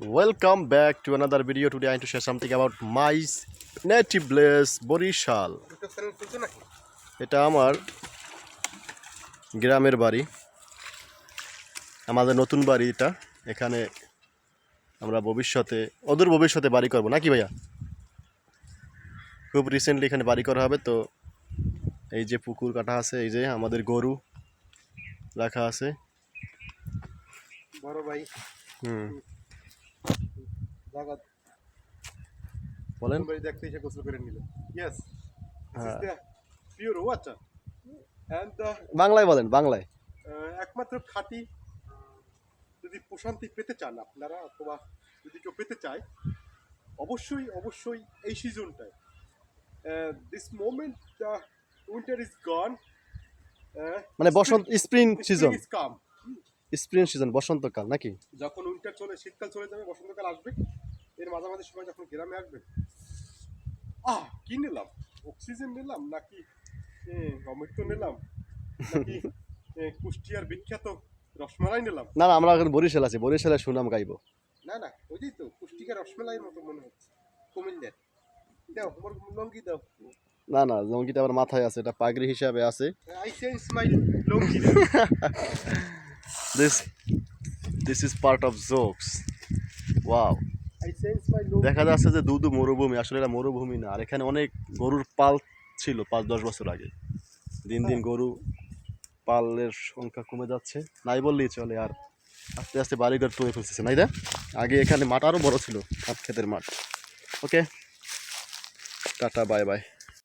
Welcome back to another video. Today I want to share something about my native place, নাকি এটা আমার গ্রামের বাড়ি। আমাদের নতুন বাড়ি এটা। এখানে আমরা ভবিষ্যতে অদূর ভবিষ্যতে বাড়ি করব। নাকি ভাইয়া? খুব রিসেন্টলি এখানে বাড়ি করা হবে তো এই যে পুকুর কাটা আছে এই যে আমাদের গরু রাখা আছে। বড় ভাই। হুম। জায়গা বলেন। বাড়ি দেখতে এসে গোসল করে নিল। ইয়েস। পিওর ওয়াটার অ্যান্ড বাংলায় বলেন বাংলায়। একমাত্র খাঁটি যদি প্রশান্তি পেতে চান আপনারা অথবা যদি কেউ পেতে চায় অবশ্যই অবশ্যই এই সিজনটায় this moment winter is gone মানে বসন্ত spring season is come spring season বসন্তকাল নাকি? যখন উইন্টার চলে শীতকাল চলে যাবে বসন্তকাল আসবে। এর মাঝামাঝি সময় যখন গ্রামে আসবেন আহ কি নিলাম? অক্সিজেন নিলাম নাকি অমৃত নিলাম নাকি কুষ্টিয়ার বিখ্যাত রসমালাই নিলাম? না না আমরা এখন বরিশাল আছি বরিশালে সুনাম গাইবো। না না ওই তো কুষ্টিকার রসমালাইয়ের মতো মনে হচ্ছে কুমিল্লার। দাও আমার লঙ্গি দাও। না না জঙ্গিটা আমার মাথায় আছে এটা পাগড়ি হিসাবে আছে। I change my lungi. Is part of jokes wow I change দেখা যাচ্ছে যে দুদু মরুভূমি আসলে এটা মরুভূমি না। আর এখানে অনেক গরুর পাল ছিল পাঁচ দশ বছর আগে। দিন দিন গরু পালের সংখ্যা কমে যাচ্ছে। নাই বললেই চলে আর আস্তে আস্তে বাড়িঘর তৈরি ফেলতেছে নাই দা আগে এখানে মাঠ আরও বড় ছিল হাত ক্ষেতের মাঠ। ওকে টাটা বাই বাই